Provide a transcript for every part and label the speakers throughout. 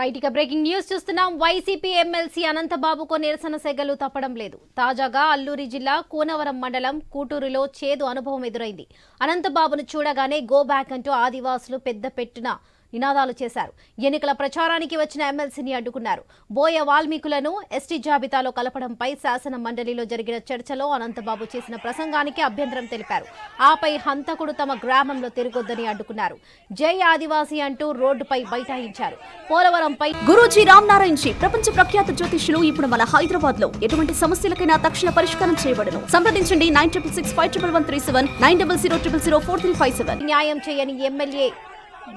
Speaker 1: Right ఇక breaking news చూస్తున్నాం. YCP MLC అనంతబాబుకు నిరసన సెగలు తప్పడం లేదు. తాజాగా అల్లూరి జిల్లా కూనవరం మండలం కూటూరులో చేదు అనుభవం ఎదురైంది. అనంతబాబును చూడగానే గో బ్యాక్ అంటూ ఆదివాసులు పెద్ద పెట్టున నినాదాలు చేశారు. ఎన్నికల ప్రచారానికి వచ్చిన ఎమ్మెల్సీని అడ్డుకున్నారు. బోయ వాల్మీకులను ఎస్టీ జాబితాలో కలపడంపై శాసన మండలిలో జరిగిన చర్చలో అనంతబాబు చేసిన ప్రసంగానికి అభ్యంతరం తెలిపారు. ఆపై హంతకుడు తమ గ్రామంలో తిరగొద్దని అడ్డుకున్నారు. జై ఆదివాసీ అంటూ రోడ్డుపై బైఠాయించారు. పోలవరంపై
Speaker 2: గురూజీ రామ్ నారాయణ్ జీ ప్రపంచ ప్రఖ్యాత జ్యోతిష్యులు ఇప్పుడు మన హైదరాబాద్లో ఎటువంటి సమస్యలకైనా తక్షణ పరిష్కారం చేయబడను. సంప్రదించండి nine triple six five triple one three seven nine double zero triple zero four three five seven.
Speaker 1: న్యాయం చేయని ఎమ్మెల్యే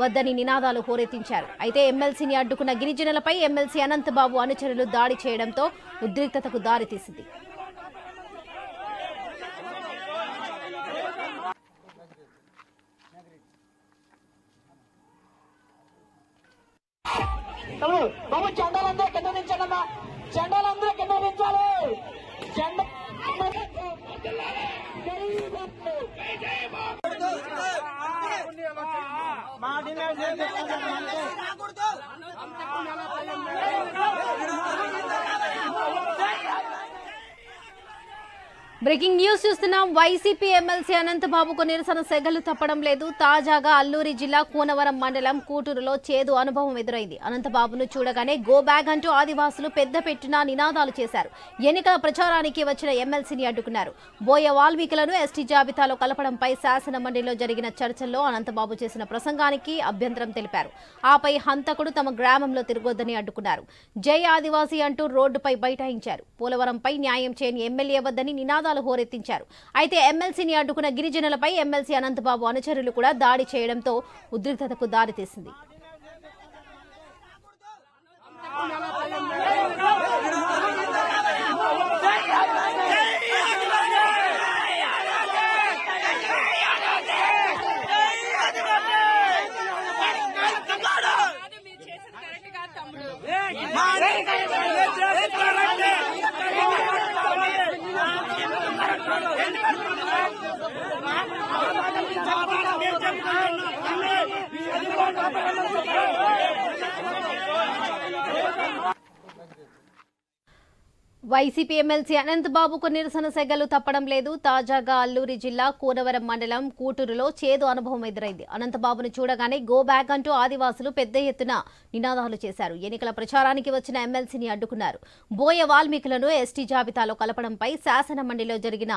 Speaker 1: వద్దని నినాదాలు హోరెత్తించారు. అయితే ఎమ్మెల్సీని అడ్డుకున్న గిరిజనులపై ఎమ్మెల్సీ అనంతబాబు అనుచరులు దాడి చేయడంతో ఉద్రిక్తతకు దారితీసింది
Speaker 3: తమ్ముడు బాబు జెండాలందరూ కింద దించండమ్మా జెండాలందరూ కింద దించాలి
Speaker 1: బ్రేకింగ్ న్యూస్ చూస్తున్నాం. వైసీపీ ఎమ్మెల్సీ అనంతబాబుకు నిరసన సెగలు తప్పడం లేదు. తాజాగా అల్లూరి జిల్లా కూనవరం మండలం కూటూరులో చేదు అనుభవం ఎదురైంది. అనంతబాబును చూడగానే గో బ్యాగ్ అంటూ ఆదివాసులు పెద్ద పెట్టిన నినాదాలు చేశారు. ఎన్నికల ప్రచారానికి వచ్చిన ఎమ్మెల్సీని అడ్డుకున్నారు. బోయ వాల్మీకులను ఎస్టీ జాబితాలో కలపడంపై శాసన మండలిలో జరిగిన చర్చల్లో అనంతబాబు చేసిన ప్రసంగానికి అభ్యంతరం తెలిపారు. ఆపై హంతకుడు తమ గ్రామంలో తిరగొద్దని అడ్డుకున్నారు. జై ఆదివాసీ అంటూ రోడ్డుపై బైఠాయించారు. పోలవరంపై న్యాయం చేయని ఎమ్మెల్యే వద్దని నినాదాలు హోరెత్తించారు. అయితే ఎమ్మెల్సీని అడ్డుకున్న గిరిజనులపై ఎమ్మెల్సీ అనంతబాబు అనుచరులు కూడా దాడి చేయడంతో ఉద్రిక్తతకు దారితీసింది వైసీపీ ఎమ్మెల్సీ అనంతబాబుకు నిరసన సెగలు తప్పడం లేదు. తాజాగా అల్లూరి జిల్లా కూనవరం మండలం కూటూరులో చేదు అనుభవం ఎదురైంది. అనంతబాబును చూడగానే గో బ్యాక్ అంటూ ఆదివాసులు పెద్ద ఎత్తున నినాదాలు చేశారు. ఎన్నికల ప్రచారానికి వచ్చిన ఎమ్మెల్సీని అడ్డుకున్నారు. బోయ వాల్మీకులను ఎస్టీ జాబితాలో కలపడంపై శాసన మండలిలో జరిగిన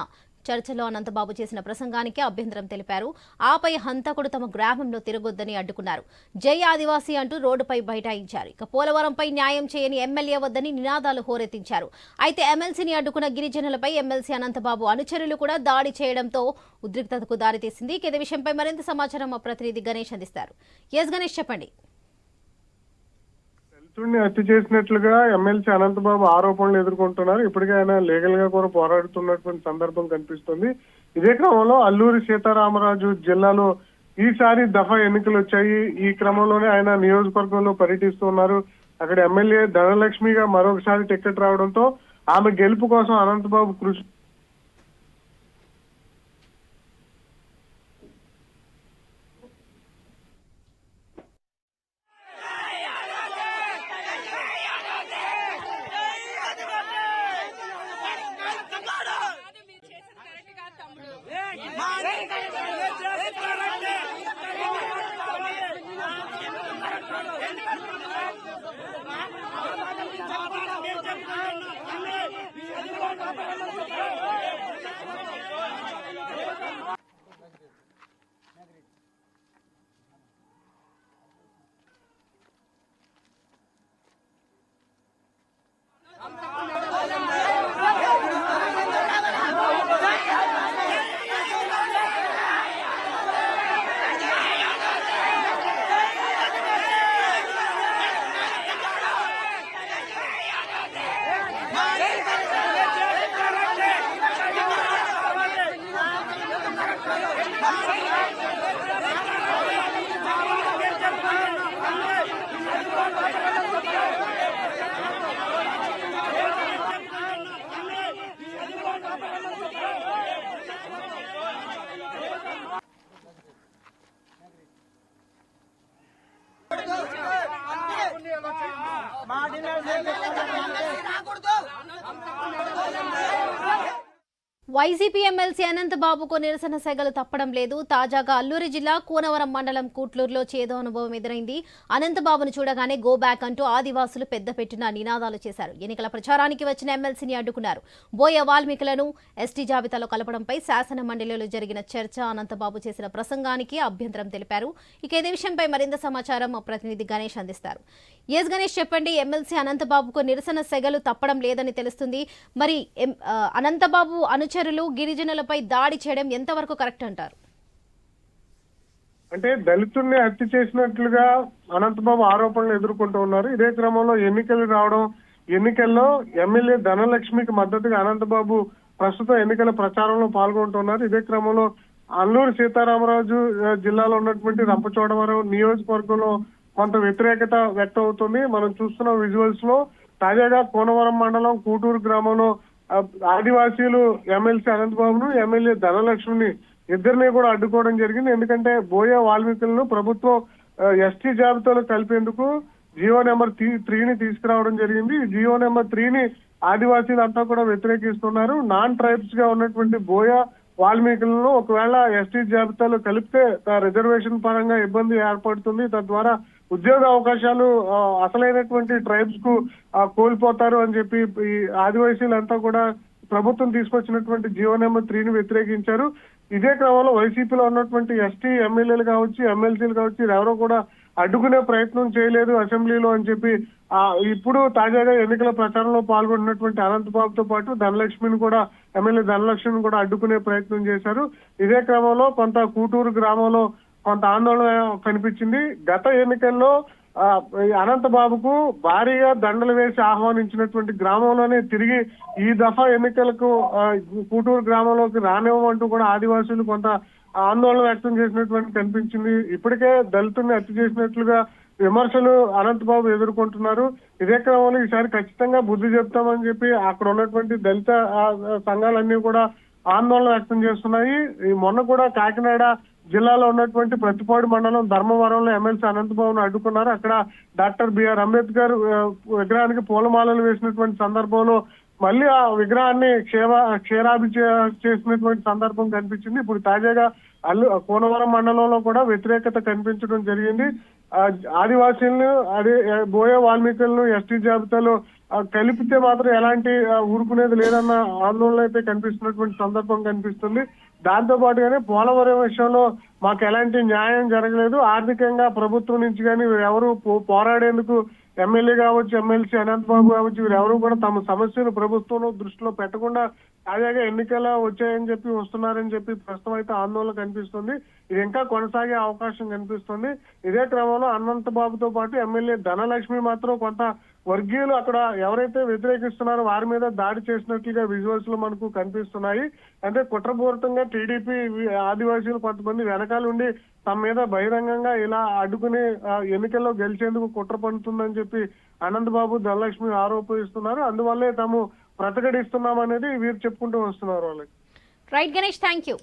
Speaker 1: చర్చలో అనంతబాబు చేసిన ప్రసంగానికి అభ్యంతరం తెలిపారు. ఆపై హంతకుడు తమ గ్రామంలో తిరగొద్దని అడ్డుకున్నారు. జై ఆదివాసీ అంటూ రోడ్డుపై బైఠాయించారు. ఇక పోలవరంపై న్యాయం చేయని ఎమ్మెల్యే వద్దని నినాదాలు హోరెత్తించారు. అయితే ఎమ్మెల్సీని అడ్డుకున్న గిరిజనులపై ఎమ్మెల్సీ అనంతబాబు అనుచరులు కూడా దాడి చేయడంతో ఉద్రిక్తతకు దారితీసింది. ఇక విషయంపై మరింత సమాచారం మా ప్రతినిధి గణేష్ అందిస్తారు. ఎస్ గణేష్ చెప్పండి.
Speaker 4: మిత్రుడిని హత్య చేసినట్లుగా ఎమ్మెల్సీ అనంతబాబు ఆరోపణలు ఎదుర్కొంటున్నారు. ఇప్పటికే ఆయన లీగల్గా కూడా పోరాడుతున్నటువంటి సందర్భం కనిపిస్తుంది. ఇదే క్రమంలో అల్లూరి సీతారామరాజు జిల్లాలో ఈసారి దఫా ఎన్నికలు వచ్చాయి. ఈ క్రమంలోనే ఆయన నియోజకవర్గంలో పర్యటిస్తున్నారు అక్కడ ఎమ్మెల్యే ధనలక్ష్మిగా మరొకసారి టికెట్ రావడంతో ఆమె గెలుపు కోసం అనంతబాబు కృషి
Speaker 1: వైసీపీ ఎమ్మెల్సీ అనంత్ బాబుకు నిరసన సెగలు తప్పడం లేదు. తాజాగా అల్లూరి జిల్లా కూనవరం మండలం కూట్లూరులో చేదో అనుభవం ఎదురైంది. అనంత్ బాబును చూడగానే గో బ్యాక్ అంటూ ఆదివాసులు పెద్ద పెట్టిన నినాదాలు చేశారు. ఎన్నికల ప్రచారానికి వచ్చిన ఎమ్మెల్సీని అడ్డుకున్నారు. బోయ వాల్మీకులను ఎస్టీ జాబితాలో కలపడంపై శాసన మండలిలో జరిగిన చర్చ అనంతబాబు చేసిన ప్రసంగానికి అభ్యంతరం తెలిపారు. ఇక ఇదే విషయంపై మరింత సమాచారం మా ప్రతినిధి గణేష్ అందిస్తారు. ఎస్ గణేష్ చెప్పండి. ఎమ్మెల్సీ అనంతబాబుకు నిరసన సెగలు తప్పడం లేదని తెలుస్తుంది. మరి ఎం- అనంతబాబు అనుచరులు గిరిజనులపై దాడి చేయడం ఎంతవరకు కరెక్ట్ అంటారు?
Speaker 4: అంటే దళితుల్ని హత్య చేసినట్లుగా అనంతబాబు ఆరోపణలు ఎదుర్కొంటూ ఉన్నారు. ఇదే క్రమంలో ఎన్నికలు రావడం ఎన్నికల్లో ఎమ్మెల్యే ధనలక్ష్మికి మద్దతుగా అనంతబాబు ప్రస్తుతం ఎన్నికల ప్రచారంలో పాల్గొంటున్నారు ఇదే క్రమంలో అల్లూరు సీతారామరాజు జిల్లాలో ఉన్నటువంటి రంపచోడవరం నియోజకవర్గంలో కొంత వ్యతిరేకత వ్యక్తం అవుతుంది మనం చూస్తున్న విజువల్స్లో తాజాగా కోనవరం మండలం కూటూరు గ్రామంలో ఆదివాసీలు ఎమ్మెల్సీ అనంతబాబును ఎమ్మెల్యే ధనలక్ష్మిని ఇద్దరిని కూడా అడ్డుకోవడం జరిగింది. ఎందుకంటే బోయే వాల్మీకులను ప్రభుత్వం ఎస్టీ జాబితాలో కలిపేందుకు జియో నెంబర్ త్రీని తీసుకురావడం జరిగింది. జియో నెంబర్ త్రీని ఆదివాసీలు అంతా కూడా వ్యతిరేకిస్తున్నారు. నాన్ ట్రైబ్స్గా ఉన్నటువంటి బోయా వాల్మీకులను ఒకవేళ ఎస్టీ జాబితాలో కలిపితే రిజర్వేషన్ పరంగా ఇబ్బంది ఏర్పడుతుంది. తద్వారా ఉద్యోగ అవకాశాలు అసలైనటువంటి ట్రైబ్స్కు కోల్పోతారు అని చెప్పి ఈ ఆదివాసీలంతా కూడా ప్రభుత్వం తీసుకొచ్చినటువంటి జియో నెంబర్ త్రీని వ్యతిరేకించారు. ఇదే క్రమంలో వైసీపీలో ఉన్నటువంటి ఎస్టీ ఎమ్మెల్యేలు కావచ్చు ఎమ్మెల్సీలు కావచ్చు ఎవరో కూడా అడ్డుకునే ప్రయత్నం చేయలేదు అసెంబ్లీలో అని చెప్పి ఆ ఇప్పుడు తాజాగా ఎన్నికల ప్రచారంలో పాల్గొన్నటువంటి అనంతబాబుతో పాటు ధనలక్ష్మిని కూడా ఎమ్మెల్యే ధనలక్ష్మిని కూడా అడ్డుకునే ప్రయత్నం చేశారు. ఇదే క్రమంలో కొంత కూటూరు గ్రామంలో కొంత ఆందోళన కనిపించింది. గత ఎన్నికల్లో ఆ, ఈ అనంతబాబుకు భారీగా దండలు వేసి ఆహ్వానించినటువంటి గ్రామంలోనే తిరిగి ఈ దఫా ఎన్నికలకు కూటూరు గ్రామంలోకి రానివ్వమంటూ కూడా ఆదివాసులు కొంత ఆందోళన వ్యక్తం చేసినటువంటి కనిపించింది. ఇప్పటికే దళితుల్ని హత్య చేసినట్లుగా విమర్శలు అనంతబాబు ఎదుర్కొంటున్నారు. ఇదే క్రమంలో ఈసారి ఖచ్చితంగా బుద్ధి చెప్తామని చెప్పి అక్కడ ఉన్నటువంటి దళిత సంఘాలన్నీ కూడా ఆందోళన వ్యక్తం చేస్తున్నాయి. మొన్న కూడా కాకినాడ జిల్లాలో ఉన్నటువంటి ప్రతిపాడు మండలం ధర్మవరంలో ఎమ్మెల్సీ అనంతబాబును అడ్డుకున్నారు. అక్కడ డాక్టర్ బిఆర్ అంబేద్కర్ విగ్రహానికి పూలమాలలు వేసినటువంటి సందర్భంలో మళ్ళీ ఆ విగ్రహాన్ని క్షేమ క్షీరాభి చేసినటువంటి సందర్భం కనిపించింది. ఇప్పుడు తాజాగా అల్లు కోనవరం మండలంలో కూడా వ్యతిరేకత కనిపించడం జరిగింది. ఆదివాసీలను అదే బోయే వాల్మీకులను ఎస్టీ జాబితాలో కలిపితే మాత్రం ఎలాంటి ఊరుకునేది లేదన్న ఆందోళన అయితే కనిపిస్తున్నటువంటి సందర్భం కనిపిస్తుంది. దాంతో పాటుగానే పోలవరం విషయంలో మాకు ఎలాంటి న్యాయం జరగలేదు. ఆర్థికంగా ప్రభుత్వం నుంచి కానీ ఎవరు పో- పోరాడేందుకు ఎమ్మెల్యే కావచ్చు ఎమ్మెల్సీ అనంతబాబు కావచ్చు వీరెవరూ కూడా తమ సమస్యను ప్రభుత్వంలో దృష్టిలో పెట్టకుండా తాజాగా ఎన్నికల వచ్చాయని చెప్పి వస్తున్నారని చెప్పి ప్రస్తుతం అయితే ఆందోళన కనిపిస్తుంది. ఇది ఇంకా కొనసాగే అవకాశం కనిపిస్తుంది. ఇదే క్రమంలో అనంత బాబుతో పాటు ఎమ్మెల్యే ధనలక్ష్మి మాత్రం కొంత వర్గీయులు అక్కడ ఎవరైతే వ్యతిరేకిస్తున్నారో వారి మీద దాడి చేసినట్లుగా విజువల్స్లో మనకు కనిపిస్తున్నాయి. అంటే కుట్రపూరితంగా టీడీపీ ఆదివాసీలు కొంతమంది వెనకాల ఉండి తమ మీద బహిరంగంగా ఇలా అడ్డుకుని ఎన్నికల్లో గెలిచేందుకు కుట్ర పడుతుందని చెప్పి అనంతబాబు ధనలక్ష్మి ఆరోపిస్తున్నారు. అందువల్లే తాము ప్రతిఘటిస్తున్నామనేది వీరు చెప్పుకుంటూ వస్తున్నారు వాళ్ళకి.
Speaker 1: Right Ganesh thank you